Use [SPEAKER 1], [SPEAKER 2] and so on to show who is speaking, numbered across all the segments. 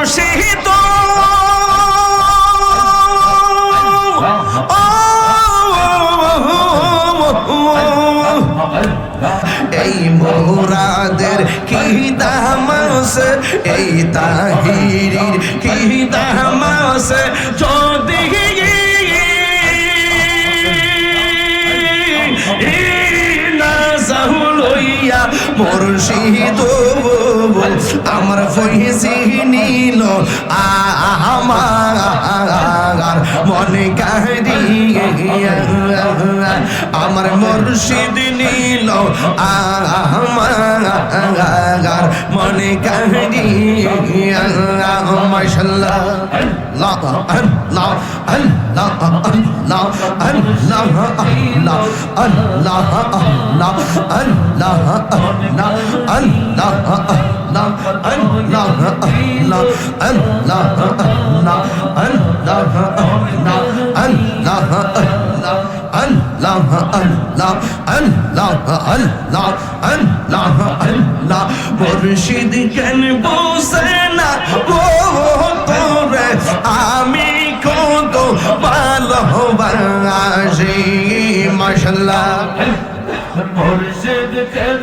[SPEAKER 1] মুর্শিদ এই মোরাদের কি দামাস? এই তাহিরির কি দামাস? যদি লইয়া মুর্শিদ আমার ফইসি নিল আমার মনে কারিয়া আমার মুর্শিদ নিল আমার মনে কারিয়া মাশাল্লাহ আল্লাহ আল্লাহ আল্লাহ আল্লাহ আল্লাহ আল্লাহ আল্লাহ আল্লাহ আল্লাহ আল্লাহ আল্লাহ আল্লাহ আল্লাহ আল্লাহ আল্লাহ আল্লাহ আল্লাহ আল্লাহ আল্লাহ মুর্শিদ কেন বসে না গো তোরে আমি কত ভালোবাসি মাশাল্লাহ
[SPEAKER 2] মুর্শিদ কেন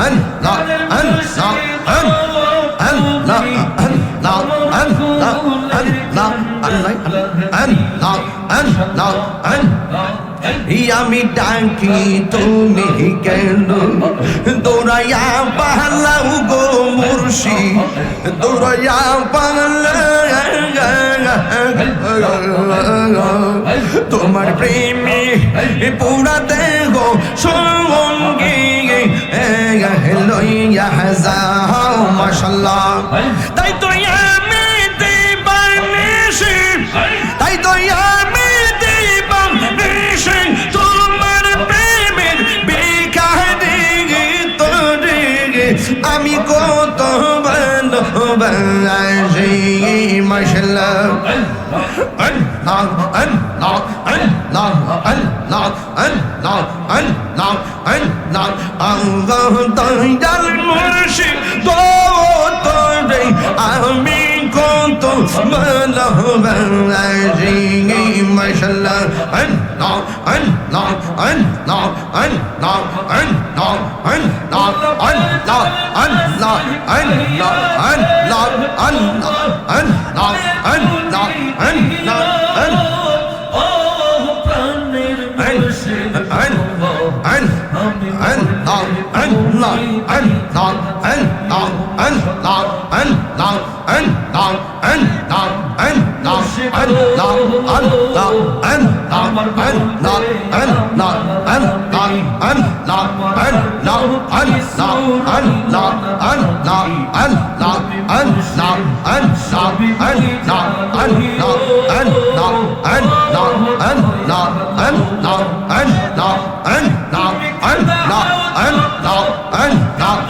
[SPEAKER 1] Allah, Allah, Allah, Allah, আমি ডাকি তুমি কেন দৌড়াইয়া পালাও গো মুর্শি দৌড়াইয়া তোমার প্রেমে পুরা দেহ সঙ্গে লইয়া যাও মাশাল্লাহ তাই তো আমি দেবানিসি তাই তো আমি দেবানিসি তোমার প্রেমের বেকারে তোরে আমি কত ভালোবাসি মাশাল্লাহ Allah, Allah, Allah, Allah, Allah, Allah, Allah, Allah, Dayal মুর্শিদ তোরে আমি কত ভালোবাসি মাশাল্লাহ Allah, Allah, Allah, Allah, Allah, Allah, Allah, Allah, Allah, Allah, Allah,
[SPEAKER 2] and not
[SPEAKER 1] and not and not and not
[SPEAKER 3] and not 很好很好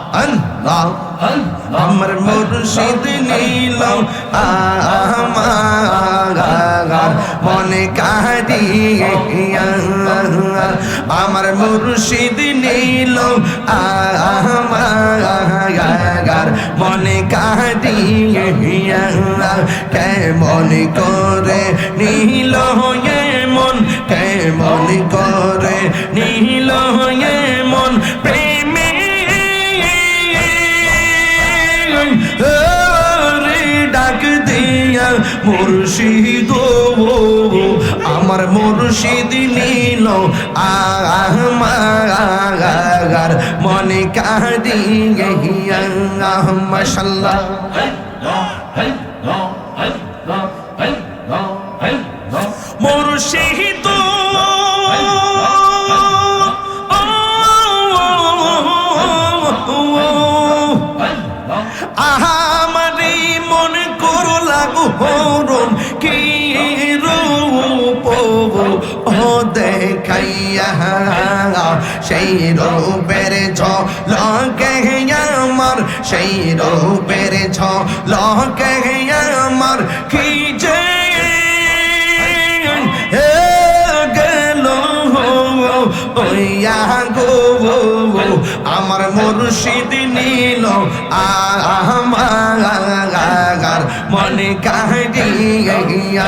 [SPEAKER 1] আমার মুর্শিদ নীল আমার মনে কাহিয়া আমার মুর্শিদ নীল আমার মনে কাহিয়া কেমন করে নীল মন কেমন করে নীল মন মুর্শিদ আমার মুর্শিদ নীল আমার মনে কাহিয়া মশাল্লাহ মুর্শিদ দেখাইয়া সেই রূপের ছ লকে আমার, সেই রূপের ছ লকে আমার। কি যে আমার মুর্শিদ নীল, আমার মনে কাহিয়া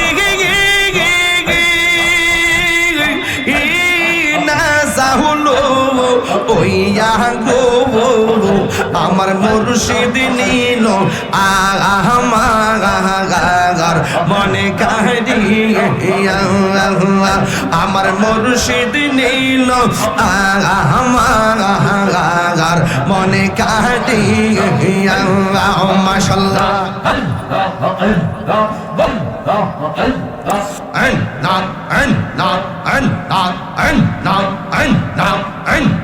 [SPEAKER 1] ওইয়া গো আমার মুর্শিদ নীল আমার মনে কাহিয়া আমার মুর্শিদ নীল আমার মনে কাহিয়া মাশাল্লাহ and not and not and not and not and not and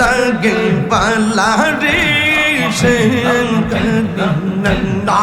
[SPEAKER 1] লাগে পালারে সে নন্দা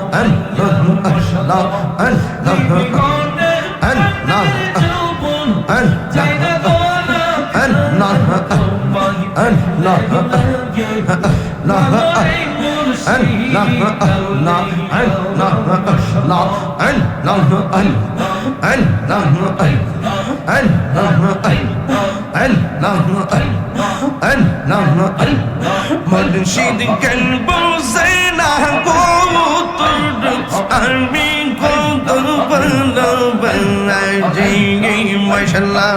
[SPEAKER 1] مرشد قلب زینہ کو আমি কত বলো বলাই মাশাল্লাহ